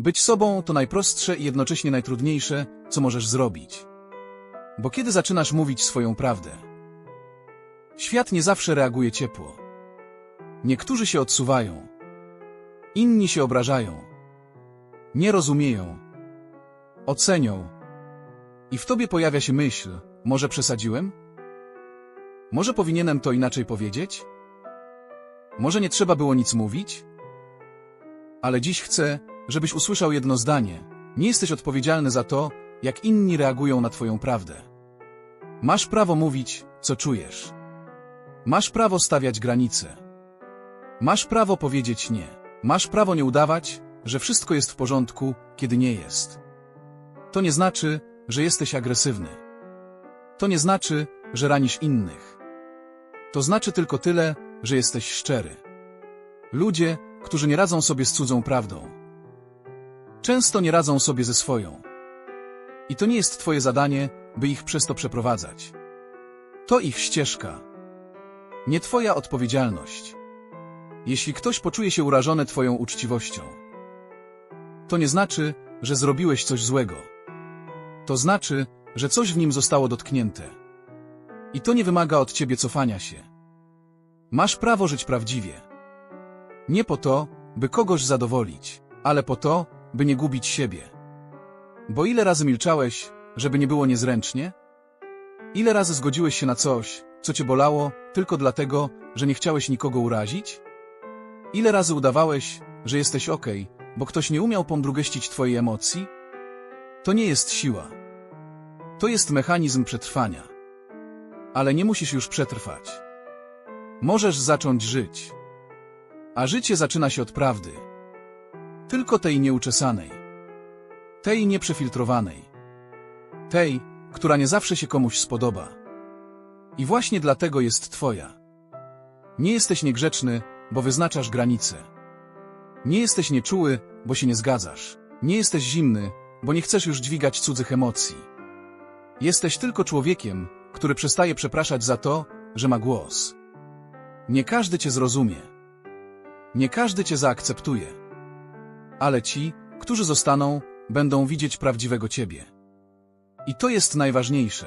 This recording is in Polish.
Być sobą to najprostsze i jednocześnie najtrudniejsze, co możesz zrobić. Bo kiedy zaczynasz mówić swoją prawdę, świat nie zawsze reaguje ciepło. Niektórzy się odsuwają, inni się obrażają, nie rozumieją, ocenią. I w tobie pojawia się myśl, może przesadziłem? Może powinienem to inaczej powiedzieć? Może nie trzeba było nic mówić? Ale dziś chcę, żebyś usłyszał jedno zdanie. Nie jesteś odpowiedzialny za to, jak inni reagują na twoją prawdę. Masz prawo mówić, co czujesz. Masz prawo stawiać granice. Masz prawo powiedzieć nie. Masz prawo nie udawać, że wszystko jest w porządku, kiedy nie jest. To nie znaczy, że jesteś agresywny. To nie znaczy, że ranisz innych. To znaczy tylko tyle, że jesteś szczery. Ludzie, którzy nie radzą sobie z cudzą prawdą, często nie radzą sobie ze swoją. I to nie jest twoje zadanie, by ich przez to przeprowadzać. To ich ścieżka. Nie twoja odpowiedzialność. Jeśli ktoś poczuje się urażony twoją uczciwością, to nie znaczy, że zrobiłeś coś złego. To znaczy, że coś w nim zostało dotknięte. I to nie wymaga od ciebie cofania się. Masz prawo żyć prawdziwie. Nie po to, by kogoś zadowolić, ale po to, by nie gubić siebie. Bo ile razy milczałeś, żeby nie było niezręcznie? Ile razy zgodziłeś się na coś, co cię bolało, tylko dlatego, że nie chciałeś nikogo urazić? Ile razy udawałeś, że jesteś okej, bo ktoś nie umiał pomdrugeścić twojej emocji? To nie jest siła. To jest mechanizm przetrwania. Ale nie musisz już przetrwać. Możesz zacząć żyć. A życie zaczyna się od prawdy. Tylko tej nieuczesanej. Tej nieprzefiltrowanej. Tej, która nie zawsze się komuś spodoba. I właśnie dlatego jest twoja. Nie jesteś niegrzeczny, bo wyznaczasz granice. Nie jesteś nieczuły, bo się nie zgadzasz. Nie jesteś zimny, bo nie chcesz już dźwigać cudzych emocji. Jesteś tylko człowiekiem, który przestaje przepraszać za to, że ma głos. Nie każdy cię zrozumie. Nie każdy cię zaakceptuje. Ale ci, którzy zostaną, będą widzieć prawdziwego ciebie. I to jest najważniejsze.